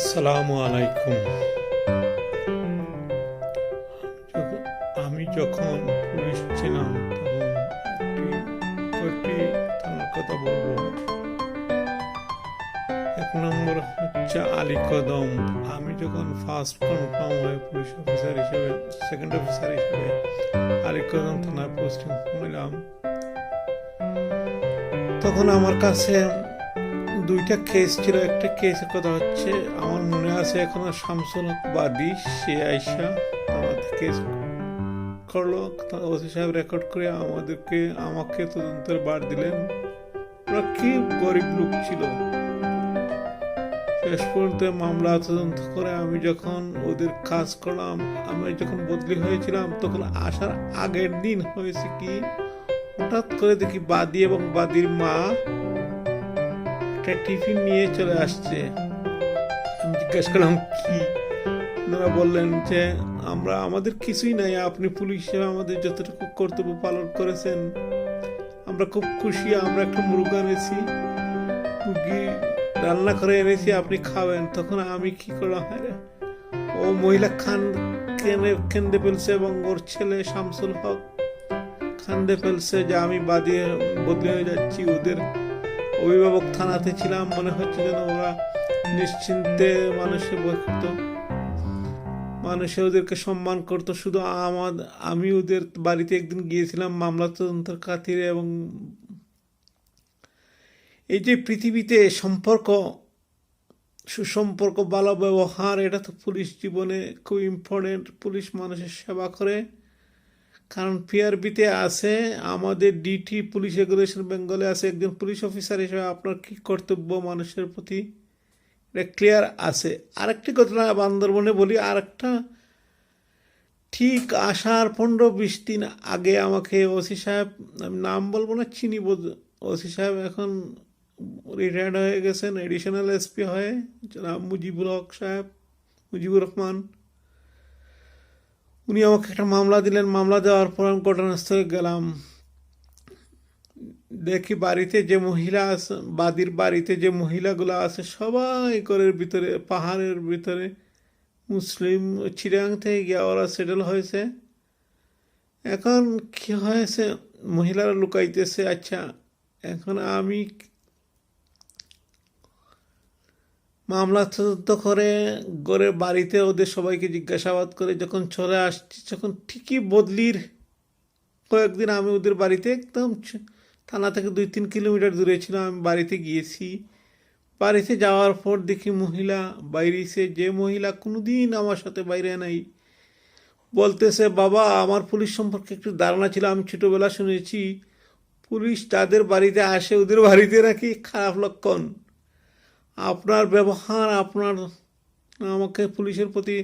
আসসালামু আলাইকুম। আমি যখন পুলিশ ছিলাম, তখন কয়েকটি থানার কথা বলব। এক নম্বর হচ্ছে আলী কদম। আমি যখন ফার্স্ট কনফার্ম হয়ে পুলিশ অফিসার হিসেবে সেকেন্ড অফিসার হিসেবে, আলী কদম থানার পোস্টিং হইলাম তখন আমার কাছে দুইটা কেস ছিল। একটা কেসের কথা হচ্ছে, আমার মনে আছে এখনও শামসুল হক বাদী, সে আইসা আমাদের কেস করল। ওসি সাহেব রেকর্ড করে আমাদেরকে, আমাকে তদন্তের বার দিলেন। ওরা কি গরিব লোক ছিল? শেষ পর্যন্ত মামলা তদন্ত করে আমি যখন ওদের কাজ করলাম, আমি যখন বদলি হয়েছিলাম, তখন আসার আগের দিন হয়েছে কি? হঠাৎ করে দেখি বাদি এবং বাদির মা একটা টিফিন নিয়ে চলে আসছে। আমি জিজ্ঞেস করলাম কি? ওনারা বললেন যে আমরা আমাদের কিছুই নাই। আপনি পুলিশ হিসেবে আমাদের যতটুকু কর্তব্য পালন করেছেন আমরা খুব খুশি। আমরা একটা মুরগা এনেছি। মুরগি রান্না করে এনেছি আপনি খাবেন। তখন আমি কি করলাম হ্যাঁ রে, ও মহিলা খান কেনে কেন্দে ফেলছে এবং ওর ছেলে শামসুল হক খান্দে ফেলছে যে আমি বাদিয়ে বদলে হয়ে যাচ্ছি। ওদের অভিভাবক থানাতে ছিলাম, মনে হচ্ছে যেন ওরা নিশ্চিন্তে মানুষে করতো মানুষে ওদেরকে সম্মান করতো, শুধু আমার, আমি ওদের বাড়িতে একদিন গিয়েছিলাম মামলা তদন্তের খাতিরে এবং এই যে পৃথিবীতে সম্পর্ক, সুসম্পর্ক ভালো ব্যবহার এটা তো পুলিশ জীবনে খুব ইম্পর্টেন্ট পুলিশ মানুষের সেবা করে। কারণ পিআরবিতে আছে, আমাদের ডিটি পুলিশ রেগুলেশন বেঙ্গলে আছে, একজন পুলিশ অফিসার হিসেবে আপনার কি কর্তব্য মানুষের প্রতি? এটা ক্লিয়ার আছে। আরেকটি ঘটনা বান্দরবনে বলি, আরেকটা ঠিক আসার পনেরো বিশ দিন আগে আমাকে ওসি সাহেব, আমি নাম বলব না, চিনি বোধ, ওসি সাহেব এখন রিটায়ার্ড হয়ে গেছেন এডিশনাল এসপি হয়ে, জনাব মুজিবুল হক সাহেব, মুজিবুর রহমান। উনি আমাকে একটা মামলা দিলেন। মামলা দেওয়ার পর আমি ঘটনাস্থলে গেলাম। দেখি বাড়িতে যে মহিলা আছে, বাদির বাড়িতে যে মহিলাগুলো আছে, সবাই ঘরের ভিতরে, পাহাড়ের ভিতরে, মুসলিম, চিরাং থেকে গিয়ে ওরা সেটেল হয়েছে। এখন কি হয়েছে? মহিলারা লুকাইতেছে আচ্ছা এখন আমি মামলা তদন্ত করে গড়ের বাড়িতে ওদের সবাইকে জিজ্ঞাসাবাদ করে যখন চলে আসছি, যখন ঠিকই বদলির কয়েকদিন আমি ওদের বাড়িতে একদম থানা থেকে দুই তিন কিলোমিটার দূরে ছিল, আমি বাড়িতে গিয়েছি। বাড়িতে যাওয়ার পর দেখি মহিলা বাইরেছে যে মহিলা কোনোদিন আমার সাথে বাইরে নাই, বলতেছে, বাবা, আমার পুলিশ সম্পর্কে একটু ধারণা ছিল, আমি ছোটোবেলা শুনেছি। পুলিশ তাদের বাড়িতে আসে, ওদের বাড়িতে নাকি খারাপ লক্ষণ। আপনার ব্যবহার, আপনার আমাকে পুলিশের প্রতি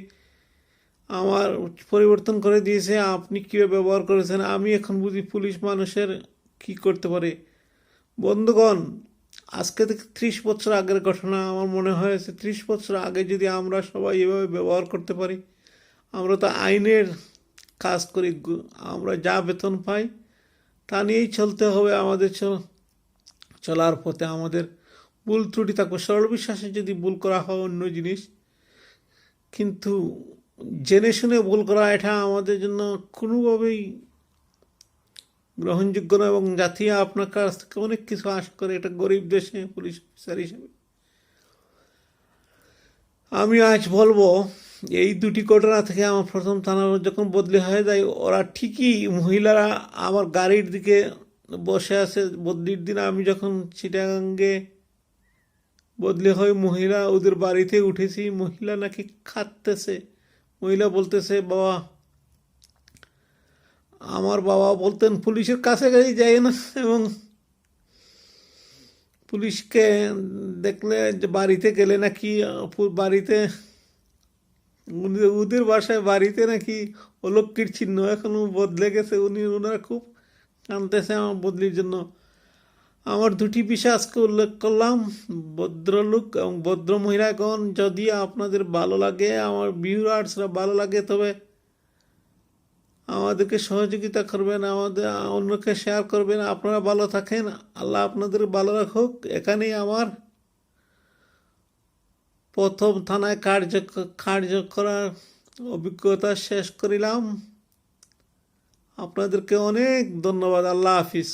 আমার পরিবর্তন করে দিয়েছে, আপনি কীভাবে ব্যবহার করেছেন? আমি এখন বুঝি পুলিশ মানুষের কি করতে পারে। বন্ধুগণ, আজকে থেকে ত্রিশ বছর আগের ঘটনা। আমার মনে হয়েছে ত্রিশ বছর আগে যদি আমরা সবাই এভাবে ব্যবহার করতে পারি, আমরা তো আইনের কাজ করি আমরা যা বেতন পাই তা নিয়েই চলতে হবে আমাদের চলার পথে আমাদের ভুল ত্রুটি থাকবে। সরল বিশ্বাসে যদি ভুল করা হয় অন্য জিনিস, কিন্তু জেনে শুনে ভুল করা, এটা আমাদের জন্য কোনোভাবেই গ্রহণযোগ্য না এবং জাতি আপনার কাছ থেকে অনেক কিছু আশা করে, এটা গরিব দেশে, পুলিশ অফিসার হিসেবে। আমি আজ বলব, এই দুটি ঘটনা থেকে আমার প্রথম থানা যখন বদলি হয়ে যায়, ওরা ঠিকই মহিলারা আমার গাড়ির দিকে বসে আছে। বদলির দিন আমি যখন চিটাগাঙ্গে বদলি হয় মহিলা ওদের বাড়িতে উঠেছি, মহিলা নাকি খাটতেছে মহিলা বলতেছে, বাবা, আমার বাবা বলতেন পুলিশের কাছে কাছাকাছি যায় না এবং পুলিশকে দেখলে বাড়িতে গেলে নাকি বাড়িতে ওদের বাসায় বাড়িতে নাকি অলক্ষীর চিহ্ন এখনও বদলে গেছে। উনি ওনারা খুব কানতেছে আমার বদলির জন্য। আমার দুটি বিষয় আজকে উল্লেখ করলাম। ভদ্রলোক এবং ভদ্র মহিলাগণ যদি আপনাদের ভালো লাগে, আমার ভিউয়ার্সরা ভালো লাগে, তবে আমাদেরকে সহযোগিতা করবেন, আমাদের, অন্যকে শেয়ার করবেন। আপনারা ভালো থাকেন, আল্লাহ আপনাদের ভালো রাখুক। এখানেই আমার প্রথম থানায় কার্য কার্য করার অভিজ্ঞতা শেষ করিলাম। আপনাদেরকে অনেক ধন্যবাদ। আল্লাহ হাফিজ।